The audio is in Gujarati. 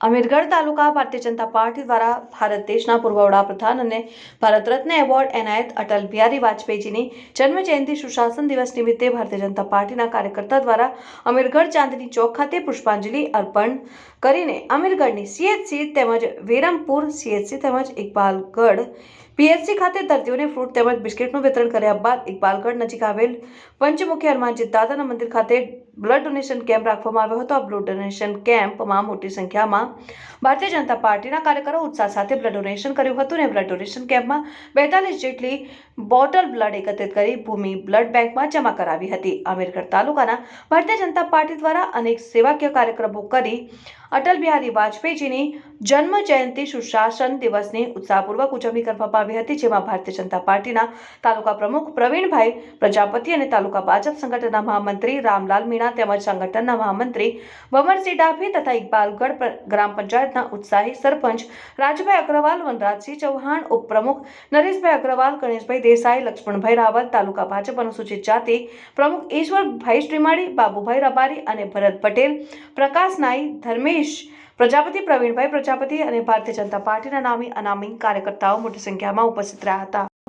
અમીરગઢ તાલુકા ભારતીય જનતા પાર્ટી દ્વારા ભારત દેશના પૂર્વ વડાપ્રધાન અને ભારત રત્ન એવોર્ડ એનાયત અટલ બિહારી વાજપેયીજીની જન્મ જયંતિ સુશાસન દિવસ નિમિત્તે ભારતીય જનતા પાર્ટીના કાર્યકર્તા દ્વારા અમીરગઢ ચાંદની ચોક ખાતે પુષ્પાંજલિ અર્પણ કરીને અમીરગઢની સીએચસી તેમજ વિરમપુર સીએચસી તેમજ ઇકબાલગઢ પીએચસી ખાતે દર્દીઓને ફ્રૂટ તેમજ બિસ્કિટનું વિતરણ કર્યા બાદ ઇકબાલગઢ નજીક આવેલ પંચમુખી હનુમાનજી દાદાના મંદિર ખાતે બ્લડ ડોનેશન કેમ્પ રાખવામાં આવ્યો હતો. આ બ્લડ ડોનેશન કેમ્પમાં મોટી સંખ્યામાં ભારતીય જનતા પાર્ટીના કાર્યકરો ઉત્સાહ સાથે બ્લડ ડોનેશન કર્યું હતું અને બ્લડ ડોનેશન કેમ્પમાં બેતાલીસ જેટલી બોટલ બ્લડ એકત્રિત કરી ભૂમિ બ્લડ બેંકમાં જમા કરાવી હતી. અમીરગઢ તાલુકાના ભારતીય જનતા પાર્ટી દ્વારા અનેક સેવાકીય કાર્યક્રમો કરી અટલ બિહારી વાજપેયીજીની જન્મ જયંતિ સુશાસન દિવસની ઉત્સાહપૂર્વક ઉજવણી કરવામાં આવી હતી, જેમાં ભારતીય જનતા પાર્ટીના તાલુકા પ્રમુખ પ્રવીણભાઈ પ્રજાપતિ અને તાલુકા ભાજપ સંગઠનના મહામંત્રી રામલાલ મીણા તેમજ સંગઠનના મહામંત્રી ભમરસિંહ ડાભી તથા ઇકબાલગઢ ગ્રામ પંચાયતના ઉત્સાહી સરપંચ રાજભાઈ અગ્રવાલ, વનરાજસિંહ ચૌહાણ, ઉપપ્રમુખ નરેશભાઈ અગ્રવાલ, ગણેશભાઈ દેસાઈ, લક્ષ્મણભાઈ રાવલ, તાલુકા ભાજપ અનુસૂચિત જાતિ પ્રમુખ ઈશ્વરભાઈ શ્રીમાળી, બાબુભાઈ રબારી અને ભરત પટેલ, પ્રકાશ નાઈ, ધર્મેશ પ્રજાપતિ પ્રવીણભાઈ પ્રજાપતિ અને ભારતીય જનતા પાર્ટીના નામી અનામી કાર્યકર્તાઓ મોટી સંખ્યામાં ઉપસ્થિત રહ્યા હતા.